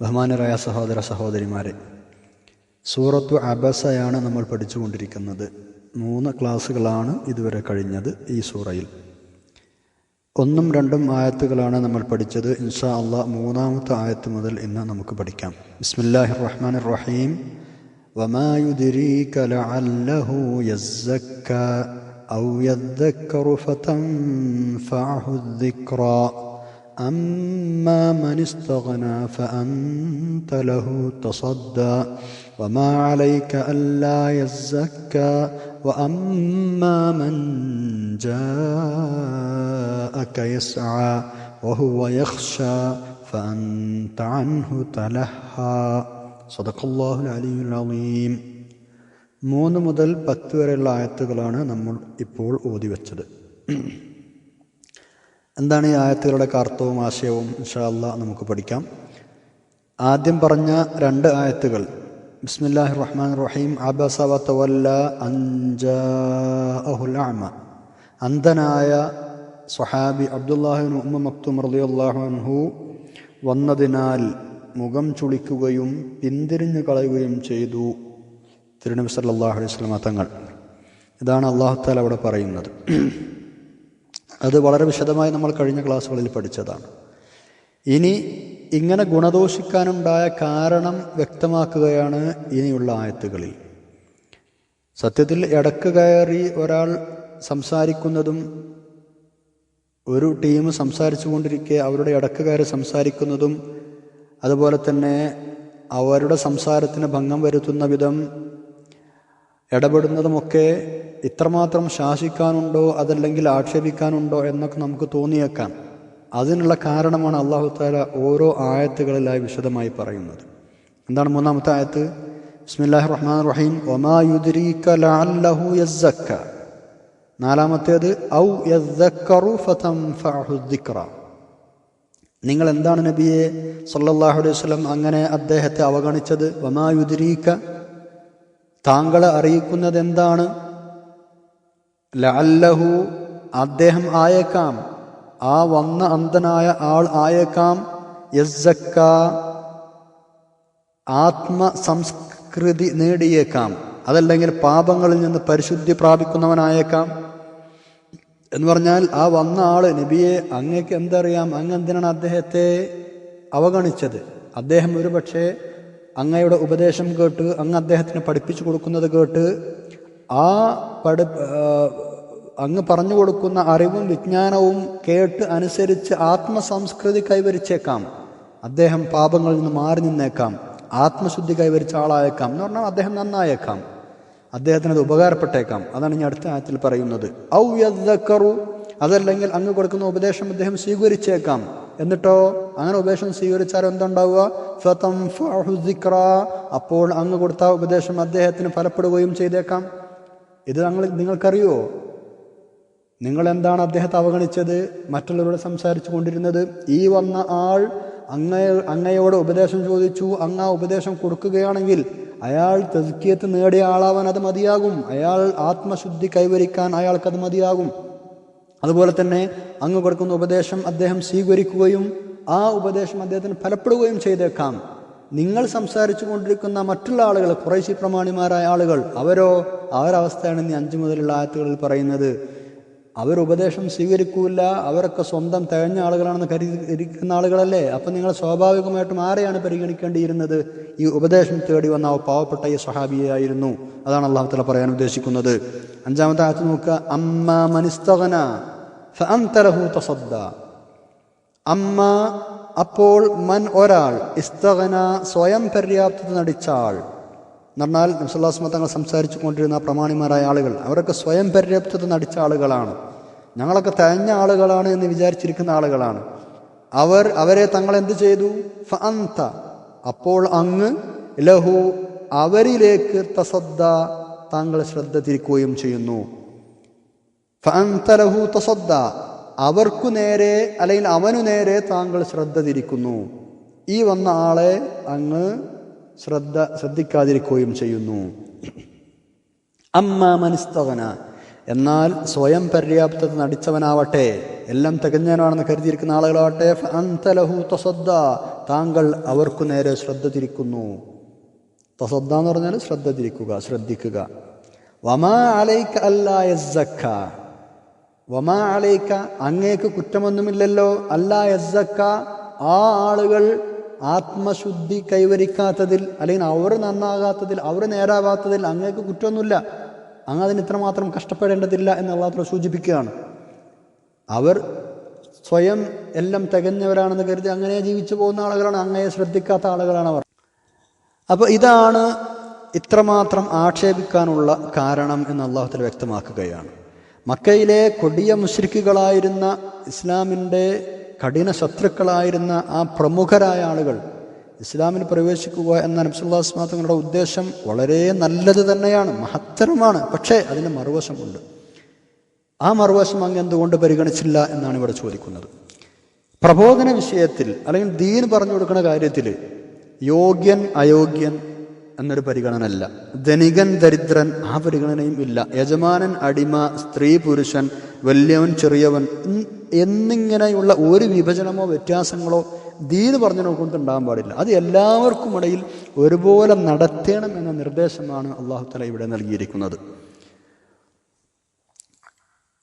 ബഹുമാനരായ സഹോദര സഹോദരിമാരെ സൂറത്തു അബസയാണ് നമ്മൾ പഠിച്ചുകൊണ്ടിരിക്കുന്നത്. മൂന്ന് ക്ലാസ്സുകളാണ് ഇതുവരെ കഴിഞ്ഞത് ഈ സൂറയിൽ. ഒന്നും രണ്ടും ആയത്തുകളാണ് നമ്മൾ പഠിച്ചത്. ഇൻഷാ അള്ളാ മൂന്നാമത്തെ ആയത്ത് മുതൽ ഇന്ന് നമുക്ക് പഠിക്കാം. ബിസ്മില്ലാഹി റഹ്മാൻ റഹീം വമായുദിരീ يدريك لعله يزكى أو يذكر فتنفعه الذكرى أما من استغنى فأنت له تصدى وما عليك ألا يزكى وأما من جاءك يسعى وهو يخشى فأنت عنه تلهى صدق الله العلي العظيم മൂന്ന് മുതൽ പത്ത് വരെയുള്ള ആയത്തുകളാണ് നമ്മൾ ഇപ്പോൾ ഓതി വെച്ചത് എന്താണ് ഈ ആയത്തുകളുടെ കാർത്തവും ആശയവും? ഇൻഷാല്ല നമുക്ക് പഠിക്കാം. ആദ്യം പറഞ്ഞ രണ്ട് ആയത്തുകൾ. ബിസ്മില്ലാഹി റഹ്മാൻ റഹീം അബസ അഅമ. അന്ധനായ സ്വഹാബി അബ്ദുല്ലാഹിൻ ഉമ്മ മക്തും റളിയല്ലാഹു അൻഹു വന്നതിനാൽ മുഖം ചുളിക്കുകയും പിന്തിരിഞ്ഞു കളയുകയും ചെയ്തു. തിരുനബി സല്ലാഹു അലൈഹി വസല്ലമ തങ്ങൾ. ഇതാണ് അള്ളാഹു താല അവിടെ പറയുന്നത്. അത് വളരെ വിശദമായി നമ്മൾ കഴിഞ്ഞ ക്ലാസ്സുകളിൽ പഠിച്ചതാണ്. ഇനി ഇങ്ങനെ ഗുണദോഷിക്കാനുണ്ടായ കാരണം വ്യക്തമാക്കുകയാണ് ഇനിയുള്ള ആയത്തുകളിൽ. സത്യത്തിൽ ഇടയ്ക്ക് കയറി ഒരാൾ സംസാരിക്കുന്നതും ഒരു ടീം സംസാരിച്ചു കൊണ്ടിരിക്കെ അവരുടെ ഇടയ്ക്ക് കയറി സംസാരിക്കുന്നതും അതുപോലെ തന്നെ അവരുടെ സംസാരത്തിന് ഭംഗം വരുത്തുന്ന വിധം ഇടപെടുന്നതുമൊക്കെ ഇത്രമാത്രം ശാസിക്കാനുണ്ടോ അതല്ലെങ്കിൽ ആക്ഷേപിക്കാനുണ്ടോ എന്നൊക്കെ നമുക്ക് തോന്നിയേക്കാം. അതിനുള്ള കാരണമാണ് അള്ളാഹു താല ഓരോ ആയത്തുകളിലായി വിശദമായി പറയുന്നത്. എന്താണ് മൂന്നാമത്തെ ആയത്ത്? ബിസ്മില്ലാഹി റഹ്മാൻ റഹീം ഒമായുദ്രീക ലഅല്ലഹു യസ്സക്ക. നാലാമത്തേത് ഔ യസ്സക്കറു ദിക്റ നിങ്ങൾ എന്താണ് നബിയെ സല്ലാഹു അലൈഹി വസല്ലം അങ്ങനെ അദ്ദേഹത്തെ അവഗണിച്ചത്? ഒമായുദ്രീക താങ്കളെ അറിയിക്കുന്നത് എന്താണ് ലഅല്ലഹു അദ്ദേഹം ആയേക്കാം. ആ വന്ന അന്ധനായ ആൾ ആയേക്കാം. യസ്സക്ക ആത്മസംസ്കൃതി നേടിയേക്കാം. അതല്ലെങ്കിൽ പാപങ്ങളിൽ നിന്ന് പരിശുദ്ധി പ്രാപിക്കുന്നവനായേക്കാം. എന്ന് പറഞ്ഞാൽ ആ വന്ന ആൾ നബിയെ അങ്ങേക്ക് എന്തറിയാം? അങ്ങ് എന്തിനാണ് അദ്ദേഹത്തെ അവഗണിച്ചത്? അദ്ദേഹം ഒരു പക്ഷേ അങ്ങയുടെ ഉപദേശം കേട്ട് അങ്ങ് അദ്ദേഹത്തിന് പഠിപ്പിച്ചു കൊടുക്കുന്നത് കേട്ട് ആ പഠി അങ്ങ് പറഞ്ഞു കൊടുക്കുന്ന അറിവും വിജ്ഞാനവും കേട്ട് അനുസരിച്ച് ആത്മസംസ്കൃതി കൈവരിച്ചേക്കാം. അദ്ദേഹം പാപങ്ങളിൽ നിന്ന് മാറി നിന്നേക്കാം. ആത്മശുദ്ധി കൈവരിച്ച ആളായേക്കാം എന്ന് പറഞ്ഞാൽ അദ്ദേഹം നന്നായേക്കാം. അദ്ദേഹത്തിന് അത് ഉപകാരപ്പെട്ടേക്കാം. അതാണ് ഞാൻ അടുത്ത ആയത്തിൽ പറയുന്നത്. ഔ യദ്ദക്കറു അതല്ലെങ്കിൽ അങ്ങ് കൊടുക്കുന്ന ഉപദേശം അദ്ദേഹം സ്വീകരിച്ചേക്കാം. എന്നിട്ടോ? അങ്ങനെ ഉപദേശം സ്വീകരിച്ചാൽ എന്തുണ്ടാവുക? അപ്പോൾ അങ്ങ് കൊടുത്ത ഉപദേശം അദ്ദേഹത്തിന് ഫലപ്പെടുകയും ചെയ്തേക്കാം. ഇത് ഞങ്ങൾ നിങ്ങൾക്കറിയോ നിങ്ങൾ എന്താണ് അദ്ദേഹത്തെ അവഗണിച്ചത്? മറ്റുള്ളവരോട് സംസാരിച്ചു കൊണ്ടിരുന്നത്? ഈ വന്ന ആൾ അങ്ങയ അങ്ങയോട് ഉപദേശം ചോദിച്ചു. അങ്ങ് ആ ഉപദേശം കൊടുക്കുകയാണെങ്കിൽ അയാൾ തെസ്കിയത്ത് നേടിയ ആളാവാൻ അത് മതിയാകും. അയാൾ ആത്മശുദ്ധി കൈവരിക്കാൻ അയാൾക്കത് മതിയാകും. അതുപോലെ തന്നെ അങ്ങ് കൊടുക്കുന്ന ഉപദേശം അദ്ദേഹം സ്വീകരിക്കുകയും ആ ഉപദേശം അദ്ദേഹത്തിന് ഫലപ്പെടുകയും ചെയ്തേക്കാം. നിങ്ങൾ സംസാരിച്ചു കൊണ്ടിരിക്കുന്ന മറ്റുള്ള ആളുകൾ കുറേശ്ശി പ്രമാണിമാരായ ആളുകൾ അവരോ അവരവസ്ഥയാണ് ഇനി അഞ്ചു മുതലുള്ള ആയത്തുകളിൽ പറയുന്നത്. അവർ ഉപദേശം സ്വീകരിക്കൂല അവരൊക്കെ സ്വന്തം തികഞ്ഞ ആളുകളാണെന്ന് കരുതി ഇരിക്കുന്ന ആളുകളല്ലേ? അപ്പം നിങ്ങൾ സ്വാഭാവികമായിട്ടും ആരെയാണ് പരിഗണിക്കേണ്ടിയിരുന്നത്? ഈ ഉപദേശം തേടി വന്ന പാവപ്പെട്ട ഈ സഹാബിയായിരുന്നു അതാണ് അള്ളാഹുത്തല പറയാൻ ഉദ്ദേശിക്കുന്നത്. അഞ്ചാമത്തെ ആയത്ത് നോക്കുക. അമ്മ മനിസ്തകന ഫഅന്തലഹു തസദ്ദ. അമ്മ അപ്പോൾ മൻ ഒരാൾ ഇസ്തകന സ്വയം പര്യാപ്തത നടിച്ച ആൾ എന്ന് പറഞ്ഞാൽ നബ്സല്ലാസ്മ തങ്ങൾ സംസാരിച്ചു കൊണ്ടിരുന്ന പ്രമാണിമാരായ ആളുകൾ അവരൊക്കെ സ്വയം പര്യാപ്തത നടിച്ച ആളുകളാണ്. ഞങ്ങളൊക്കെ തഴഞ്ഞ ആളുകളാണ് എന്ന് വിചാരിച്ചിരിക്കുന്ന ആളുകളാണ്. അവർ അവരെ തങ്ങൾ എന്ത് ചെയ്തു? ഫന്ത അപ്പോൾ അങ്ങ് ലഹു അവരിലേക്ക് തസദ്ദ താങ്കൾ ശ്രദ്ധ തിരിക്കുകയും ചെയ്യുന്നു. ഫഅന്തലഹു തസദ്ദ. അവർക്കു നേരെ അല്ലെങ്കിൽ അവനു നേരെ താങ്കൾ ശ്രദ്ധ തിരിക്കുന്നു. ഈ വന്ന ആളെ അങ്ങ് ശ്രദ്ധ ശ്രദ്ധിക്കാതിരിക്കുകയും ചെയ്യുന്നു. അമ്മ മനസ്തവന എന്നാൽ സ്വയം പര്യാപ്തത നടിച്ചവനാവട്ടെ എല്ലാം തികഞ്ഞവനാണെന്ന് കരുതിയിരിക്കുന്ന ആളുകളാവട്ടെ അന്തലഹു തസദ്ദ താങ്കൾ അവർക്കു നേരെ ശ്രദ്ധ തിരിക്കുന്നു. തസദ്ദ എന്ന് പറഞ്ഞാൽ ശ്രദ്ധ തിരിക്കുക ശ്രദ്ധിക്കുക. വമാ അലൈക്ക അല്ലാ യസ്സക്ക. വമാ അലൈക്ക അങ്ങേക്ക് കുറ്റമൊന്നുമില്ലല്ലോ. അല്ലാ യസ്സക്ക ആ ആളുകൾ ആത്മശുദ്ധി കൈവരിക്കാത്തതിൽ അല്ലെങ്കിൽ അവർ നന്നാകാത്തതിൽ അവർ നേരാവാത്തതിൽ അങ്ങേക്ക് കുറ്റമൊന്നുമില്ല. അങ്ങ് അതിന് ഇത്രമാത്രം കഷ്ടപ്പെടേണ്ടതില്ല എന്ന് അള്ളാഹു സൂചിപ്പിക്കുകയാണ്. അവർ സ്വയം എല്ലാം തികഞ്ഞവരാണെന്ന് കരുതി അങ്ങനെ ജീവിച്ചു പോകുന്ന ആളുകളാണ് അങ്ങയെ ശ്രദ്ധിക്കാത്ത ആളുകളാണ് അവർ. അപ്പോൾ ഇതാണ് ഇത്രമാത്രം ആക്ഷേപിക്കാനുള്ള കാരണം എന്ന് അള്ളാഹുത്തിൽ വ്യക്തമാക്കുകയാണ്. മക്കയിലെ കൊടിയ മുശ്രിക്കുകളായിരുന്ന ഇസ്ലാമിന്റെ കഠിന ശത്രുക്കളായിരുന്ന ആ പ്രമുഖരായ ആളുകൾ ഇസ്ലാമിൽ പ്രവേശിക്കുക എന്ന നബ്സുല്ലാസ്മാ തങ്ങളുടെ ഉദ്ദേശം വളരെ നല്ലത് തന്നെയാണ് മഹത്തരമാണ്. പക്ഷേ അതിന് മറുവശമുണ്ട്. ആ മറുവശം അങ്ങ് എന്തുകൊണ്ട് പരിഗണിച്ചില്ല എന്നാണ് ഇവിടെ ചോദിക്കുന്നത്. പ്രബോധന വിഷയത്തിൽ അല്ലെങ്കിൽ ദീൻ പറഞ്ഞു കൊടുക്കുന്ന കാര്യത്തിൽ യോഗ്യൻ അയോഗ്യൻ എന്നൊരു പരിഗണന അല്ല ധനികൻ ദരിദ്രൻ ആ പരിഗണനയും ഇല്ല. യജമാനൻ അടിമ സ്ത്രീ പുരുഷൻ വലിയവൻ ചെറിയവൻ എന്നിങ്ങനെയുള്ള ഒരു വിഭജനമോ വ്യത്യാസങ്ങളോ ദീന് പറഞ്ഞു നോക്കുന്നത് ഉണ്ടാകാൻ പാടില്ല. അത് എല്ലാവർക്കും ഇടയിൽ ഒരുപോലെ നടത്തണം എന്ന നിർദ്ദേശമാണ് അള്ളാഹു തല ഇവിടെ നൽകിയിരിക്കുന്നത്.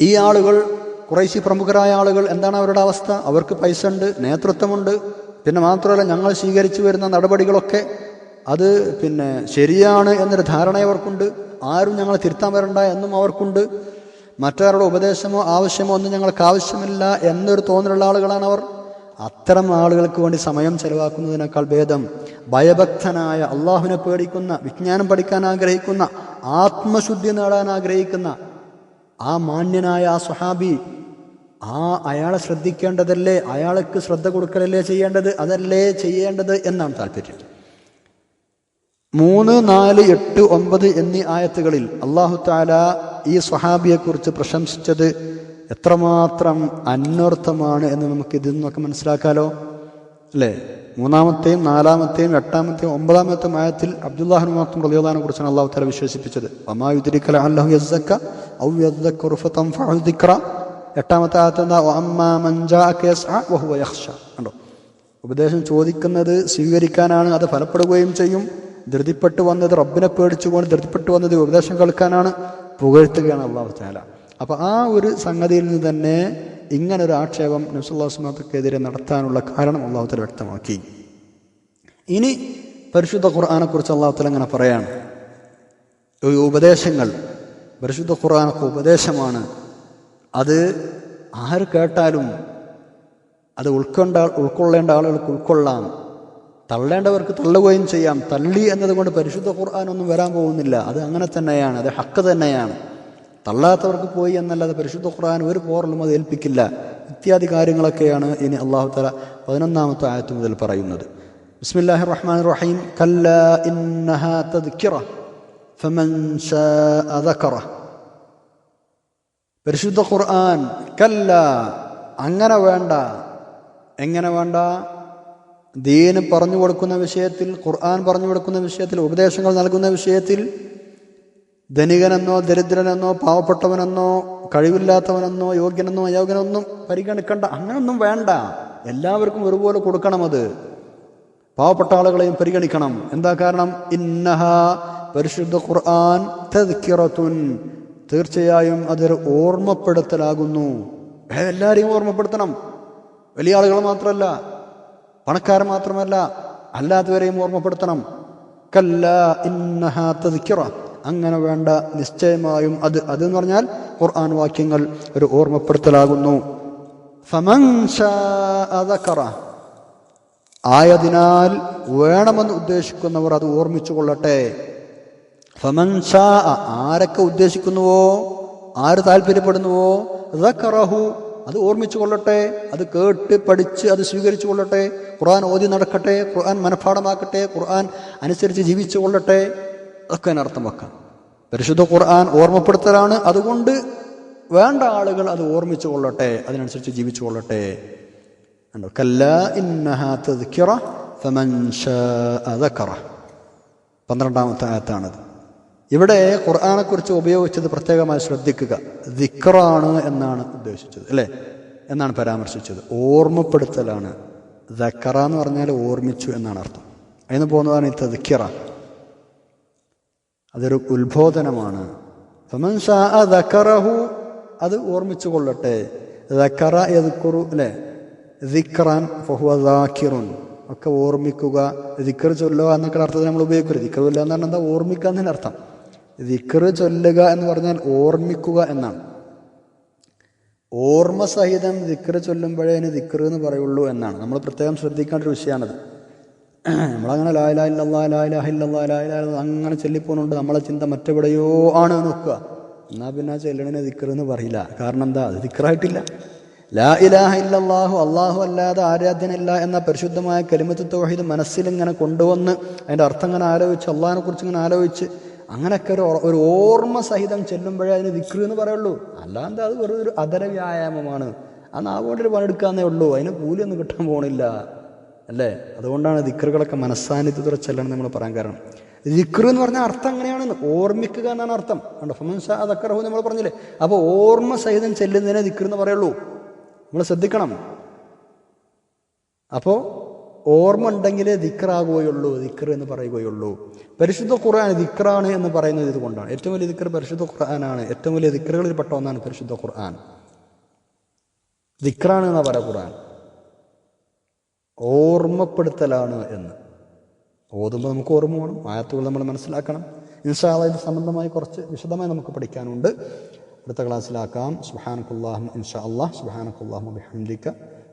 ഈ ആളുകൾ കുറേശ്ശി പ്രമുഖരായ ആളുകൾ എന്താണ് അവരുടെ അവസ്ഥ? അവർക്ക് പൈസ ഉണ്ട് നേതൃത്വമുണ്ട്. പിന്നെ മാത്രമല്ല ഞങ്ങൾ സ്വീകരിച്ചു വരുന്ന നടപടികളൊക്കെ അത് പിന്നെ ശരിയാണ് എന്നൊരു ധാരണ അവർക്കുണ്ട്. ആരും ഞങ്ങളെ തിരുത്താൻ വരണ്ട എന്നും അവർക്കുണ്ട്. മറ്റാരുടെ ഉപദേശമോ ആവശ്യമോ ഒന്നും ഞങ്ങൾക്ക് ആവശ്യമില്ല എന്നൊരു തോന്നലുള്ള ആളുകളാണ് അവർ അത്തരം ആളുകൾക്ക് വേണ്ടി സമയം ചെലവാക്കുന്നതിനേക്കാൾ ഭേദം ഭയഭക്തനായ അള്ളാഹുവിനെ പേടിക്കുന്ന വിജ്ഞാനം പഠിക്കാൻ ആഗ്രഹിക്കുന്ന ആത്മശുദ്ധി നേടാൻ ആഗ്രഹിക്കുന്ന ആ മാന്യനായ ആ സ്വഹാബി ആ അയാളെ ശ്രദ്ധിക്കേണ്ടതല്ലേ അയാൾക്ക് ശ്രദ്ധ കൊടുക്കലല്ലേ ചെയ്യേണ്ടത് അതല്ലേ ചെയ്യേണ്ടത് എന്നാണ് താല്പര്യം. മൂന്ന് നാല് എട്ട് ഒമ്പത് എന്നീ ആയത്തുകളിൽ അള്ളാഹു താല ഈ സ്വഹാബിയെക്കുറിച്ച് പ്രശംസിച്ചത് എത്രമാത്രം അന്വർത്ഥമാണ് എന്ന് നമുക്ക് ഇതിൽ നിന്നൊക്കെ മനസ്സിലാക്കാലോ? അല്ലേ? മൂന്നാമത്തെയും നാലാമത്തെയും എട്ടാമത്തെയും ഒമ്പതാമത്തെ മായത്തിൽ അബ്ദുല്ലാഹിന് മാത്രം പ്രതിയോദാനെ കുറിച്ചാണ് അള്ളാഹു തല വിശേഷിപ്പിച്ചത്. അല്ലാഹു എട്ടാമത്തെ യഖ്ശ. കണ്ടോ? ഉപദേശം ചോദിക്കുന്നത് സ്വീകരിക്കാനാണ് അത് ഫലപ്പെടുകയും ചെയ്യും. ധൃതിപ്പെട്ടു വന്നത് റബ്ബിനെ പേടിച്ചുകൊണ്ട് ധൃതിപ്പെട്ടു വന്നത് ഉപദേശം കേൾക്കാനാണ്. പുകഴ്ത്തുകയാണ് അള്ളാഹു താല അപ്പോൾ ആ ഒരു സംഗതിയിൽ നിന്ന് തന്നെ ഇങ്ങനൊരു ആക്ഷേപം നബ്സുല്ലാസ്മാർക്കെതിരെ നടത്താനുള്ള കാരണം അള്ളാഹു താല വ്യക്തമാക്കി. ഇനി പരിശുദ്ധ ഖുർആാനെക്കുറിച്ച് അള്ളാഹു താല ഇങ്ങനെ പറയാണ്. ഉപദേശങ്ങൾ പരിശുദ്ധ ഖുർആാനൊക്കെ ഉപദേശമാണ്. അത് ആര് കേട്ടാലും അത് ഉൾക്കൊണ്ട ഉൾക്കൊള്ളേണ്ട ആളുകൾക്ക് ഉൾക്കൊള്ളാം. തള്ളേണ്ടവർക്ക് തള്ളുകയും ചെയ്യാം. തള്ളി എന്നതുകൊണ്ട് പരിശുദ്ധ ഖുർആാനൊന്നും വരാൻ പോകുന്നില്ല. അത് അങ്ങനെ തന്നെയാണ്. അത് ഹക്ക് തന്നെയാണ്. തള്ളാത്തവർക്ക് പോയി എന്നല്ലാതെ പരിശുദ്ധ ഖുർആൻ ഒരു പോറലും അത് ഏൽപ്പിക്കില്ല. ഇത്യാദി കാര്യങ്ങളൊക്കെയാണ് ഇനി അള്ളാഹു തല പതിനൊന്നാമത്തെ ആയത്ത് മുതൽ പറയുന്നത്. ബിസ്മില്ലാഹി റഹ്മാൻ റഹീം കല്ല ഫമൻ പരിശുദ്ധ ഖുർആൻ കല്ല അങ്ങനെ വേണ്ട എങ്ങനെ വേണ്ട? ദീന് പറഞ്ഞു കൊടുക്കുന്ന വിഷയത്തിൽ ഖുർആൻ പറഞ്ഞു കൊടുക്കുന്ന വിഷയത്തിൽ ഉപദേശങ്ങൾ നൽകുന്ന വിഷയത്തിൽ ധനികനെന്നോ ദരിദ്രനെന്നോ പാവപ്പെട്ടവനെന്നോ കഴിവില്ലാത്തവനെന്നോ യോഗ്യനെന്നോ അയോഗ്യനൊന്നും പരിഗണിക്കേണ്ട. അങ്ങനൊന്നും വേണ്ട. എല്ലാവർക്കും ഒരുപോലെ കൊടുക്കണം അത്. പാവപ്പെട്ട ആളുകളെയും പരിഗണിക്കണം. എന്താ കാരണം? ഇന്നഹ പരിശുദ്ധ ഖുർആൻ തെക്കിറത്തുൻ തീർച്ചയായും അതൊരു ഓർമ്മപ്പെടുത്തലാകുന്നു. എല്ലാവരെയും ഓർമ്മപ്പെടുത്തണം. വലിയ ആളുകൾ മാത്രമല്ല പണക്കാർ മാത്രമല്ല അല്ലാത്തവരെയും ഓർമ്മപ്പെടുത്തണം കല്ല ഇന്നഹാ അങ്ങനെ വേണ്ട നിശ്ചയമായും അത് അത് എന്ന് പറഞ്ഞാൽ ഖുർആൻ വാക്യങ്ങൾ ഒരു ഓർമ്മപ്പെടുത്തലാകുന്നു. ആയതിനാൽ വേണമെന്ന് ഉദ്ദേശിക്കുന്നവർ അത് ഓർമ്മിച്ചു കൊള്ളട്ടെ. ആരൊക്കെ ഉദ്ദേശിക്കുന്നുവോ ആര് താല്പര്യപ്പെടുന്നുവോ. അത് ഓർമ്മിച്ചു കൊള്ളട്ടെ അത് കേട്ട് പഠിച്ച് അത് സ്വീകരിച്ചു കൊള്ളട്ടെ ഖുർആൻ ഓതി നടക്കട്ടെ ഖുർആൻ മനഃപാഠമാക്കട്ടെ ഖുർആൻ അനുസരിച്ച് ജീവിച്ചു കൊള്ളട്ടെ ഒക്കെ അതിനർത്ഥം വെക്കാം. പരിശുദ്ധ ഖുർആൻ ഓർമ്മപ്പെടുത്തലാണ്. അതുകൊണ്ട് വേണ്ട ആളുകൾ അത് ഓർമ്മിച്ചു കൊള്ളട്ടെ അതിനനുസരിച്ച് ജീവിച്ചു കൊള്ളട്ടെ. പന്ത്രണ്ടാമത്തെ ആയത്താണത്. ഇവിടെ ഖുർആാനെക്കുറിച്ച് ഉപയോഗിച്ചത് പ്രത്യേകമായി ശ്രദ്ധിക്കുക. ദിക്റാണ് എന്നാണ് ഉദ്ദേശിച്ചത് അല്ലേ? എന്നാണ് പരാമർശിച്ചത്. ഓർമ്മപ്പെടുത്തലാണ്. ദക്കറ എന്ന് പറഞ്ഞാൽ ഓർമ്മിച്ചു എന്നാണ് അർത്ഥം. അതിന് പോകുന്നതാണ് ഈ തദ്ക്കിറ. അതൊരു ഉത്ബോധനമാണ്. അത് ഓർമ്മിച്ചു കൊള്ളട്ടെ ദക്കറ യദ്കുറു അല്ലേ? ദിക്റാൻ ഫഹുവ ഒക്കെ ഓർമ്മിക്കുക. ദിക്കർ ചൊല്ലുക എന്നൊക്കെ അർത്ഥത്തിൽ നമ്മൾ ഉപയോഗിക്കരുത്. ദിക്കർ ചൊല്ലുക എന്ന് പറഞ്ഞാൽ എന്താ? ഓർമ്മിക്കുക എന്നതിന് ദിക്കർ ചൊല്ലുക എന്ന് പറഞ്ഞാൽ ഓർമ്മിക്കുക എന്നാണ്. ഓർമ്മ സഹിതം ദിക്കർ ചൊല്ലുമ്പോഴേ അതിന് ദിക്കർ എന്ന് പറയുള്ളൂ എന്നാണ്. നമ്മൾ പ്രത്യേകം ശ്രദ്ധിക്കേണ്ട ഒരു വിഷയമാണത്. നമ്മളങ്ങനെ ലായിലായില്ലാ ലായിലാഹില്ലാ ലായിലാ അങ്ങനെ ചൊല്ലിപ്പോകുന്നുണ്ട് നമ്മളെ ചിന്ത മറ്റെവിടെയോ ആണ് നോക്കുക. എന്നാൽ പിന്നെ ആ ചെല്ലണിനെ എന്ന് പറയില്ല. കാരണം എന്താ? അത് ദിക്കറായിട്ടില്ല ലാ ഇലാഹ ഇല്ലല്ലാഹു അള്ളാഹു അല്ലാതെ ആരാധ്യനില്ല എന്ന പരിശുദ്ധമായ കലിമത്ത് തൗഹീദ് മനസ്സിലിങ്ങനെ കൊണ്ടുവന്ന് അതിന്റെ അർത്ഥം ഇങ്ങനെ ആലോചിച്ച് അള്ളാഹിനെ കുറിച്ച് ഇങ്ങനെ ആലോചിച്ച് അങ്ങനെയൊക്കെ ഒരു ഒരു ഓർമ്മ സഹിതം ചെല്ലുമ്പോഴേ അതിന് ദിക്ർ എന്ന് പറയുള്ളൂ. അല്ലാണ്ട് അത് വെറുതെ ഒരു അതര വ്യായാമമാണ്. ആ നാവുകൊണ്ടൊരു പണിയെടുക്കാന്നേ ഉള്ളൂ. അതിന് കൂലിയൊന്നും കിട്ടാൻ പോണില്ല. അല്ലേ? അതുകൊണ്ടാണ് ദിക്റുകളൊക്കെ മനസ്സാന്നിധ്യത്തോടെ ചെല്ലണം നമ്മൾ പറയാൻ കാരണം. ദിക്ർ എന്ന് പറഞ്ഞാൽ അർത്ഥം അങ്ങനെയാണ് ഓർമ്മിക്കുക എന്നാണ് അർത്ഥം. കണ്ടോ? ഫമൻ ഷാ റഹു നമ്മൾ പറഞ്ഞില്ലേ? അപ്പോൾ ഓർമ്മ സഹിതം ചെല്ലുന്നതിനെ ദിക്ർ എന്ന് പറയുള്ളൂ. നമ്മൾ ശ്രദ്ധിക്കണം. അപ്പോൾ ഓർമ്മ ഉണ്ടെങ്കിലേ ദിക്റാകുകയുള്ളൂ ദിക്ർ എന്ന് പറയുകയുള്ളൂ. പരിശുദ്ധ ഖുർആൻ ദിക്റാണ് എന്ന് പറയുന്നത് ഇതുകൊണ്ടാണ്. ഏറ്റവും വലിയ ദിക്ർ പരിശുദ്ധ ഖുർആനാണ്. ഏറ്റവും വലിയ ദിക്റുകളിൽ പെട്ട ഒന്നാണ് പരിശുദ്ധ ഖുർആൻ. ദിക്റാണ് എന്നാ പറയാ ഖുർആൻ? ഓർമ്മപ്പെടുത്തലാണ് എന്ന്. ഓതുമ്പോൾ നമുക്ക് ഓർമ്മ വേണം. ആയത്തുകൾ നമ്മൾ മനസ്സിലാക്കണം. ഇൻഷാല്ല ഇത് സംബന്ധമായി കുറച്ച് വിശദമായി നമുക്ക് പഠിക്കാനുണ്ട്. അടുത്ത ക്ലാസ്സിലാക്കാം. സുഹാനക്കുല്ലാഹം ഇൻഷാ അള്ളാഹ് സുഹാനക്കുല്ലാഹം ബിഹംദിക്ക